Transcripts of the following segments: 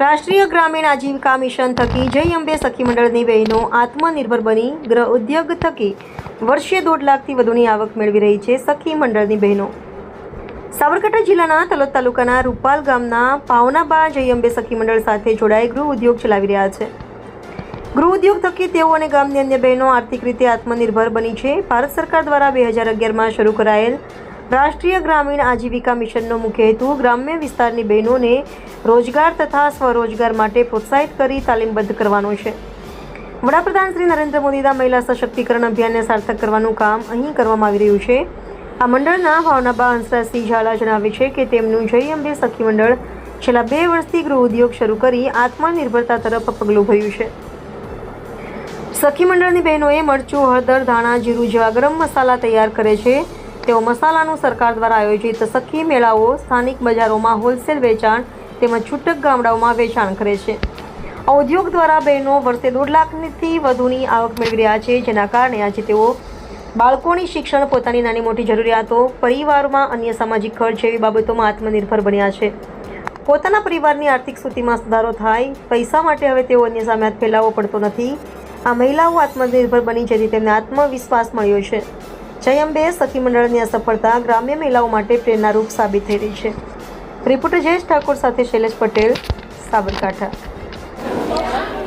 રાષ્ટ્રીય ગ્રામીણ આજીવિકા મિશન થકી જય અંબે સખી મંડળની બહેનો આત્મનિર્ભર બની ગૃહ ઉદ્યોગ થકી વર્ષે દોઢ લાખથી વધુની આવક મેળવી રહી છે સખી મંડળની બહેનો. સાબરકાંઠા જિલ્લાના તલોદ તાલુકાના રૂપાલ ગામના પાવનાબા જય અંબે સખી મંડળ સાથે જોડાઈ ગૃહ ઉદ્યોગ ચલાવી રહ્યા છે. ગૃહ ઉદ્યોગ થકી તેઓ અને ગામની અન્ય બહેનો આર્થિક રીતે આત્મનિર્ભર બની છે. ભારત સરકાર દ્વારા બે હજાર અગિયારમાં શરૂ કરાયેલ રાષ્ટ્રીય ગ્રામીણ આજીવિકા મિશનનો મુખ્ય હેતુ ગ્રામ્ય વિસ્તારની બહેનોને રોજગાર તથા સ્વરોજગાર માટે પ્રોત્સાહિત કરી તાલીમબદ્ધ કરવાનો છે. વડાપ્રધાન શ્રી નરેન્દ્ર મોદીના મહિલા સશક્તિકરણ અભિયાનને સાર્થક કરવાનું કામ અહીં કરવામાં આવી રહ્યું છે. આ મંડળના ભાવનાબા હંસરાજસિંહ ઝાલા જણાવે છે કે તેમનું જય અંબે સખી મંડળ છેલ્લા બે વર્ષથી ગૃહ ઉદ્યોગ શરૂ કરી આત્મનિર્ભરતા તરફ પગલું ભર્યું છે. સખી મંડળની બહેનોએ મરચું, હળદર, ધાણા, જીરું જેવા ગરમ મસાલા તૈયાર કરે છે. તેઓ મસાલાનું સરકાર દ્વારા આયોજિત સખી મેળાઓ, સ્થાનિક બજારોમાં હોલસેલ વેચાણ તેમજ છૂટક ગામડાઓમાં વેચાણ કરે છે. આ ઉદ્યોગ દ્વારા બહેનો વર્ષે દોઢ લાખથી વધુની આવક મેળવી રહ્યા છે, જેના કારણે આજે તેઓ બાળકોની શિક્ષણ, પોતાની નાની મોટી જરૂરિયાતો, પરિવારમાં અન્ય સામાજિક ખર્ચ જેવી બાબતોમાં આત્મનિર્ભર બન્યા છે. પોતાના પરિવારની આર્થિક સ્થિતિમાં સુધારો થાય, પૈસા માટે હવે તેઓ અન્ય સામે હાથ ફેલાવવો પડતો નથી. આ મહિલાઓ આત્મનિર્ભર બની જેથી તેમને આત્મવિશ્વાસ મળ્યો છે. જય અંબે, સખી મંડળની આ સફળતા ગ્રામ્ય મહિલાઓ માટે પ્રેરણારૂપ સાબિત થઈ રહી છે. રિપોર્ટર જયેશ ઠાકોર સાથે શૈલેષ પટેલ, સાબરકાંઠા.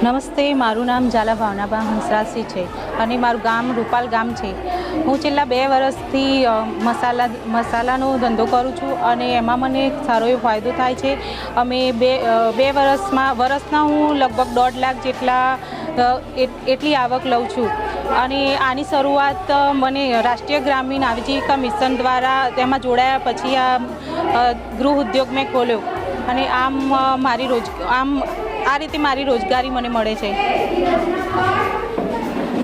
નમસ્તે, મારું નામ ઝાલા ભાવનાબા હંસરાસી છે અને મારું ગામ રૂપાલ ગામ છે. હું છેલ્લા બે વર્ષથી મસાલા, મસાલાનો ધંધો કરું છું અને એમાં મને સારો એવો ફાયદો થાય છે. અમે બે બે વર્ષમાં, વર્ષના હું લગભગ દોઢ લાખ જેટલા એટલી આવક લઉં છું. અને આની શરૂઆત મને રાષ્ટ્રીય ગ્રામીણ આજીવિકા મિશન દ્વારા તેમાં જોડાયા પછી આ ગૃહ ઉદ્યોગ મેં ખોલ્યો. અને આમ મારી રોજ, આમ આ રીતે મારી રોજગારી મને મળે છે.